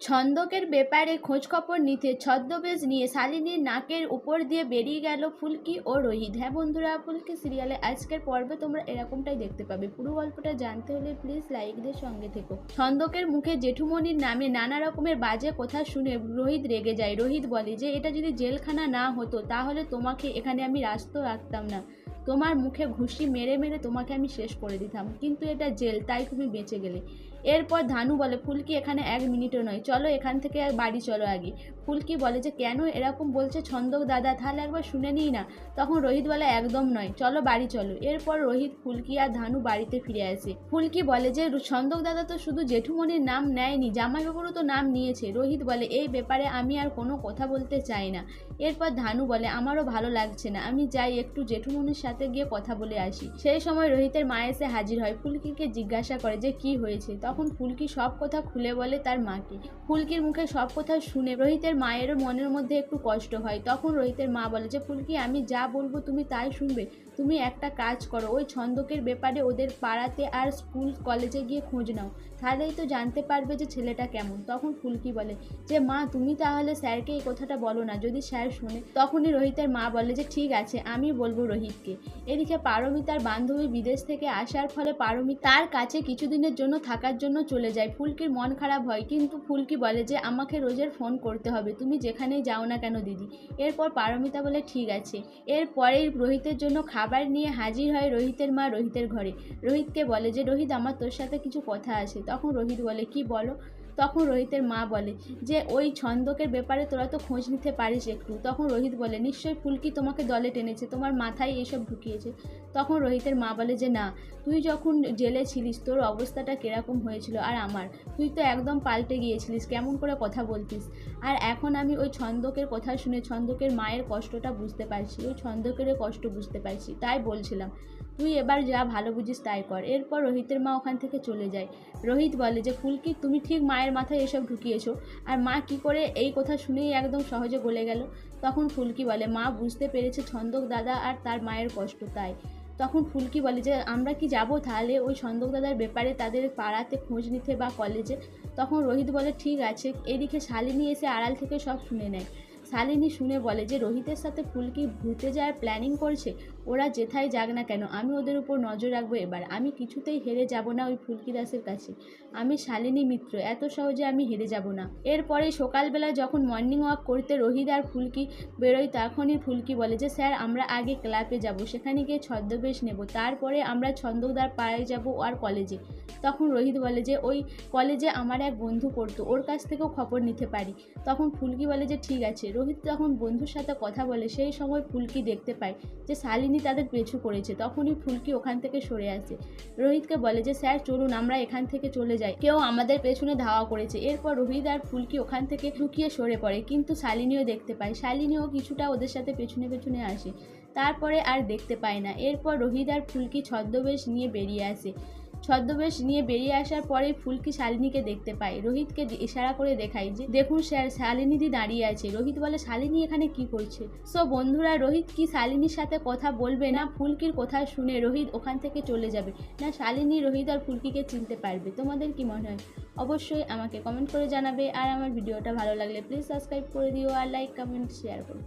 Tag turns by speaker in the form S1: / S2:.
S1: ছন্দকের ব্যাপারে খোঁজখবর নিতে ছদ্মবেশ নিয়ে শালিনীর নাকের উপর দিয়ে বেরিয়ে গেল ফুলকি ও রোহিত। হ্যাঁ বন্ধুরা, ফুলকি সিরিয়ালে আজকের পর্বে তোমরা এরকমটাই দেখতে পাবে। পুরো গল্পটা জানতে হলে প্লিজ লাইকদের সঙ্গে থেকো। ছন্দকের মুখে জেঠুমনির নামে নানা রকমের বাজে কথা শুনে রোহিত রেগে যায়। রোহিত বলে, যে এটা যদি জেলখানা না হতো, তাহলে তোমাকে এখানে আমি রাস্ত রাখতাম না। তোমার মুখে ঘুষি মেরে মেরে তোমাকে আমি শেষ করে দিতাম। কিন্তু এটা জেল, তাই তুমি বেঁচে গেলে। এরপর ধানু বলে, ফুলকি এখানে এক মিনিটও নয়, চলো এখান থেকে বাড়ি চলো আগে। ফুলকি বলে, যে কেন এরকম বলছে ছন্দক দাদা, তাহলে একবার শুনে নিই না। তখন রোহিত বলে, একদম নয়, চলো বাড়ি চলো। এরপর রোহিত, ফুলকি আর ধানু বাড়িতে ফিরে আসে। ফুলকি বলে, যে ছন্দক দাদা তো শুধু জেঠুমনির নাম নেয়নি, জামাইবাবুরও তো নাম নিয়েছে। রোহিত বলে, এই ব্যাপারে আমি আর কোনো কথা বলতে চাই না। এরপর ধানু বলে, আমারও ভালো লাগছে না, আমি যাই একটু জেঠুমনির সাথে গিয়ে কথা বলে আসি। সেই সময় রোহিতের মা এসে হাজির হয়। ফুলকিকে জিজ্ঞাসা করে, যে কি হয়েছে? তখন ফুলকি সব কথা খুলে বলে তার মাকে। ফুলকির মুখে সব কথা শুনে রোহিতের মায়েরও মনের মধ্যে একটু কষ্ট হয়। তখন রোহিতের মা বলে যে, ফুলকি, আমি যা বলব তুমি তাই শুনবে। তুমি একটা কাজ করো, ওই ছন্দকের ব্যাপারে ওদের পাড়াতে আর স্কুল, কলেজে গিয়ে খোঁজ নাও। তাহলেই তো জানতে পারবে যে ছেলেটা কেমন। তখন ফুলকি বলে, যে মা, তুমি তাহলে স্যারকে এই কথাটা বলো না। যদি স্যার শুনে, তখনই রোহিতের মা বলে যে, ঠিক আছে, আমি বলব রোহিতকে। এদিকে পারমিতার বান্ধবী বিদেশ থেকে আসার ফলে পারমি তার কাছে কিছুদিনের জন্য থাকার জন্য চলে যায়। ফুলকির মন খারাপ হয়, কিন্তু ফুলকি বলে যে, আমাকে রোজের ফোন করতে হবে। তুমি যেখানেই যাও না কেন, দিদি? এরপর পারমিতা বলে, ঠিক আছে। এরপরেই রোহিতের জন্য খাবার নিয়ে হাজির হয় রোহিতের মা রোহিতের ঘরে। রোহিতকে বলে যে, রোহিত, আমার তোর সাথে কিছু কথা আছে। তখন রোহিত বলে, কি বলো? তখন রোহিতের মা বলে, যে ওই ছন্দকের ব্যাপারে তোরা তো খোঁজ নিতে পারিস একটু। তখন রোহিত বলে নিশ্চয়ই ফুলকি তোমাকে দলে টেনেছে, তোমার মাথায় এসব ঢুকিয়েছে। তখন রোহিতের মা বলে, যে না, তুই যখন জেলে ছিলিস, তোর অবস্থাটা কীরকম হয়েছিল আর আমার? তুই তো একদম পাল্টে গিয়েছিলিস, কেমন করে কথা বলতিস? আর এখন আমি ওই ছন্দকের কথা শুনে ছন্দকের মায়ের কষ্টটা বুঝতে পারছি, ওই ছন্দকেরও কষ্ট বুঝতে পারছি। তাই বলছিলাম। তুই এবার যা, ভালো বুঝিস তাই কর। এরপর রোহিতের মা ওখান থেকে চলে যায়। রোহিত বলে যে, ফুলকি, তুমি ঠিক মায়ের মাথায় এসব ঢুকিয়েছো। আর মা কি করে এই কথা শুনেই একদম সহজে গলে গেল। তখন ফুলকি বলে, মা বুঝতে পেরেছে ছন্দক দাদা আর তার মায়ের কষ্ট তাই। তখন ফুলকি বলে যে, আমরা কি যাব তাহলে ওই ছন্দক দাদার ব্যাপারে তাদের পাড়াতে খোঁজ নিতে বা কলেজে? তখন রোহিত বলে, ঠিক আছে। এদিকে শালিনী এসে আড়াল থেকে সব শুনে নেয়। শালিনী শুনে বলে যে রোহিতের সাথে ফুলকি ঘুরতে যাওয়ার প্ল্যানিং করছে, ওরা যেথায় যাক না কেন, আমি ওদের উপর নজর রাখব এবার, আমি কিছুতেই হেরে যাব না ওই ফুলকি দাসের কাছে। আমি শালিনী মিত্র, এত সহজে আমি হেরে যাব না। এরপরে সকালবেলা যখন মর্নিং ওয়াক করতে রোহিত আর ফুলকি বেরোয়, তখনই ফুলকি বলে যে, স্যার, আমরা আগে ক্লাবে যাব, সেখানে গিয়ে ছদ্মবেশ নেব, তারপরে আমরা ছন্দকদার পাড়ায় যাব আর কলেজে। তখন রোহিত বলে যে, ওই কলেজে আমার এক বন্ধু পড়তো, ওর কাছ থেকেও খবর নিতে পারি। তখন ফুলকি বলে যে, ঠিক আছে রোহিত যখন বন্ধুর সাথে কথা বলে, সেই সময় ফুলকি দেখতে পায় যে শালিনী তাদের পেছু করেছে। তখনই ফুলকি ওখান থেকে সরে আসে। রোহিতকে বলে যে, স্যার, চলুন, আমরা এখান থেকে চলে যাই। কেউ আমাদের পেছনে ধাওয়া করেছে। এরপর রোহিত আর ফুলকি ওখান থেকে ঢুকিয়ে সরে পড়ে, কিন্তু শালিনীও দেখতে পায়। শালিনীও কিছুটা ওদের সাথে পেছনে পেছনে আসে, তারপরে আর দেখতে পায় না। এরপর রোহিত আর ফুলকি ছদ্মবেশ নিয়ে বেরিয়ে আসে। ছদ্মবেশ নিয়ে বেরিয়ে আসার পরে ফুলকি শালিনীকে দেখতে পায়। রোহিতকে ইশারা করে দেখায় যে, দেখুন স্যার, শালিনীদি দাঁড়িয়ে আছে। রোহিত বলে, শালিনী এখানে কি করছে? সো বন্ধুরা, রোহিত কি শালিনীর সাথে কথা বলবে না, ফুলকির কথা শুনে রোহিত ওখান থেকে চলে যাবে। না, শালিনী, রোহিত আর ফুলকিকে চিনতে পারবে। তোমাদের কি মনে হয়? অবশ্যই আমাকে কমেন্ট করে জানাবে। আর আমার ভিডিওটা ভালো লাগলে প্লিজ সাবস্ক্রাইব করে দিও আর লাইক, কমেন্ট, শেয়ার করো।